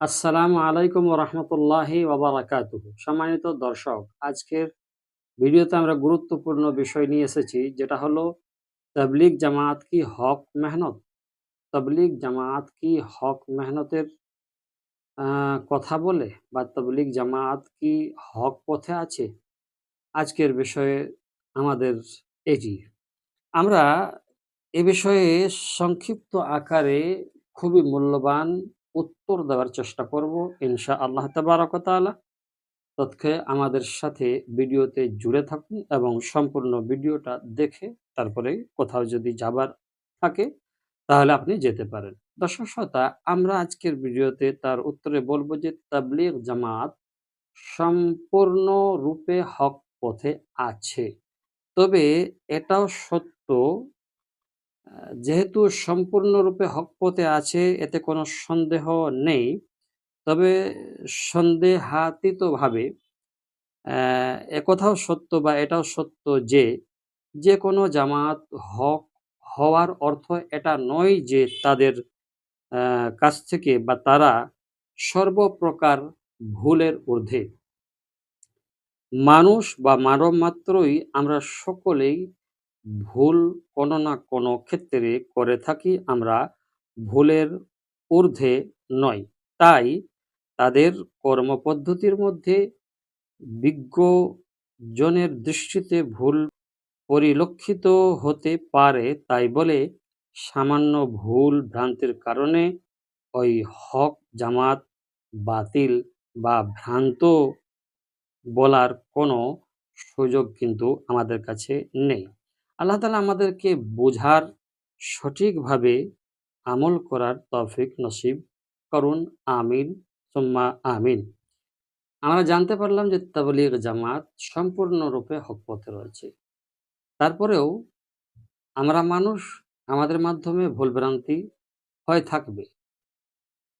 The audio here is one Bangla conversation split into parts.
আসসালামু আলাইকুম রহমতুল্লাহি ওবরাকাতুহ সম্মানিত দর্শক, আজকের ভিডিওতে আমরা গুরুত্বপূর্ণ বিষয় নিয়ে এসেছি, যেটা হলো তবলিগ জামাত কি হক মেহনত? তবলিগ জামাত কি হক মেহনতের কথা বলে বা তবলিগ জামাত কি হক পথে আছে? আজকের বিষয়ে আমাদের এটি। আমরা এ বিষয়ে সংক্ষিপ্ত আকারে খুবই মূল্যবান উত্তর দেওয়ার চেষ্টা করব ইনশা আল্লাহ তাবারকতালা তৎক্ষে আমাদের সাথে ভিডিওতে জুড়ে থাকুন এবং সম্পূর্ণ ভিডিওটা দেখে তারপরে কোথাও যদি যাবার থাকে, তাহলে আপনি যেতে পারেন। দর্শক শ্রোতা, আমরা আজকের ভিডিওতে তার উত্তরে বলব যে তাবলিগ জামাত সম্পূর্ণ রূপে হক পথে আছে তবে এটাও সত্য যেহেতু সম্পূর্ণরূপে হক পথে আছে, এতে কোনো সন্দেহ নেই। তবে সন্দেহাতীতভাবে একথাও সত্য বা এটাও সত্য যে যে কোনো জামাত হক হওয়ার অর্থ এটা নয় যে তাদের কাছ থেকে বা তারা সর্বপ্রকার ভুলের ঊর্ধ্বে। মানুষ বা মানব মাত্রই আমরা সকলেই ভুল কোনো না কোনো ক্ষেত্রে করে থাকি আমরা, ভুলের ঊর্ধ্বে নয় তাই তাদের কর্মপদ্ধতির মধ্যে বিজ্ঞজনের দৃষ্টিতে ভুল পরিলক্ষিত হতে পারে তাই বলে সামান্য ভুল ভ্রান্তির কারণে ওই হক জামাত বাতিল বা ভ্রান্ত বলার কোনো সুযোগ কিন্তু আমাদের কাছে নেই। আল্লাহ তালা আমাদেরকে বোঝার সঠিকভাবে আমল করার তৌফিক নসিব করুন, আমিন, সুম্মা আমিন। আমরা জানতে পারলাম যে তাবলিগ জামাত সম্পূর্ণরূপে হক পথে রয়েছে। তারপরেও আমরা মানুষ আমাদের মাধ্যমে ভুলভ্রান্তি হয়ে থাকবে।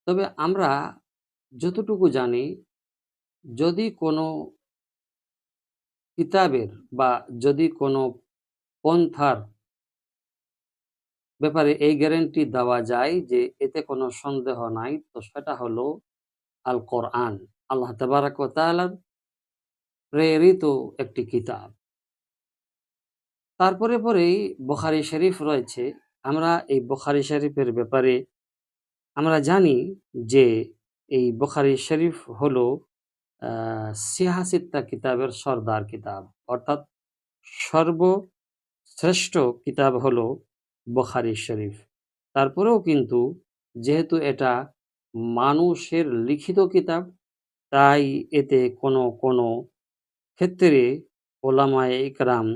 তবে আমরা যতটুকু জানি, যদি কোনো কিতাবের বা যদি কোনো পন্থার ব্যাপারে এই গ্যারেন্টি দেওয়া যায় যে এতে কোনো সন্দেহ নাই, তো সেটা হলো আল কোরআন আল্লাহ তাবারাক ওয়া তাআলার প্রেরিত একটি কিতাব। তারপরে পরেই বুখারী শরীফ রয়েছে। আমরা এই বুখারী শরীফের ব্যাপারে আমরা জানি যে এই বুখারী শরীফ হলো সিহাসিত্তা কিতাবের সর্দার কিতাব। অর্থাৎ সর্বশ্রেষ্ঠ কিতাব হলো বুখারী শরীফ। তারপরেও কিন্তু যেহেতু এটা মানুষের লিখিত কিতাব, তাই এতে কোনো কোনো ক্ষেত্রে ওলামায় ইকরাম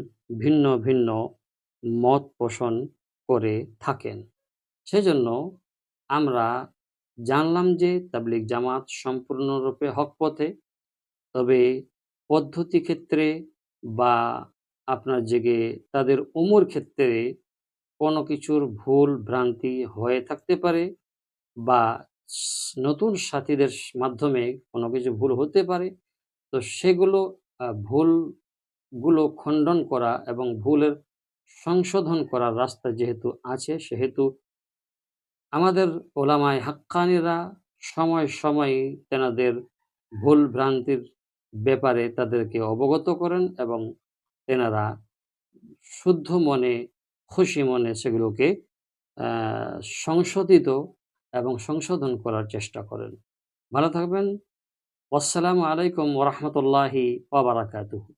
ভিন্ন ভিন্ন মত পোষণ করে থাকেন। সেজন্য আমরা জানলাম যে তাবলিগ জামাত সম্পূর্ণরূপে হক পথে, তবে পদ্ধতি ক্ষেত্রে বা আপনার জেগে তাদের উমর ক্ষেত্রে কোনো কিছুর ভুল ভ্রান্তি হয়ে থাকতে পারে বা নতুন সাথীদের মাধ্যমে কোনো কিছু ভুল হতে পারে, তো সেগুলো ভুলগুলো খণ্ডন করা এবং ভুলের সংশোধন করার রাস্তা যেহেতু আছে, সেহেতু আমাদের ওলামায় হাক্কানিরা সময় সময় তেনাদের ভুল ভ্রান্তির ব্যাপারে তাদেরকে অবগত করেন এবং তেনারা শুদ্ধ মনে, খুশি মনে সেগুলোকে সংশোধিত এবং সংশোধন করার চেষ্টা করেন। ভালো থাকবেন। আসসালামু আলাইকুম ওরহমতুল্লাহি ওবরাকাতুহু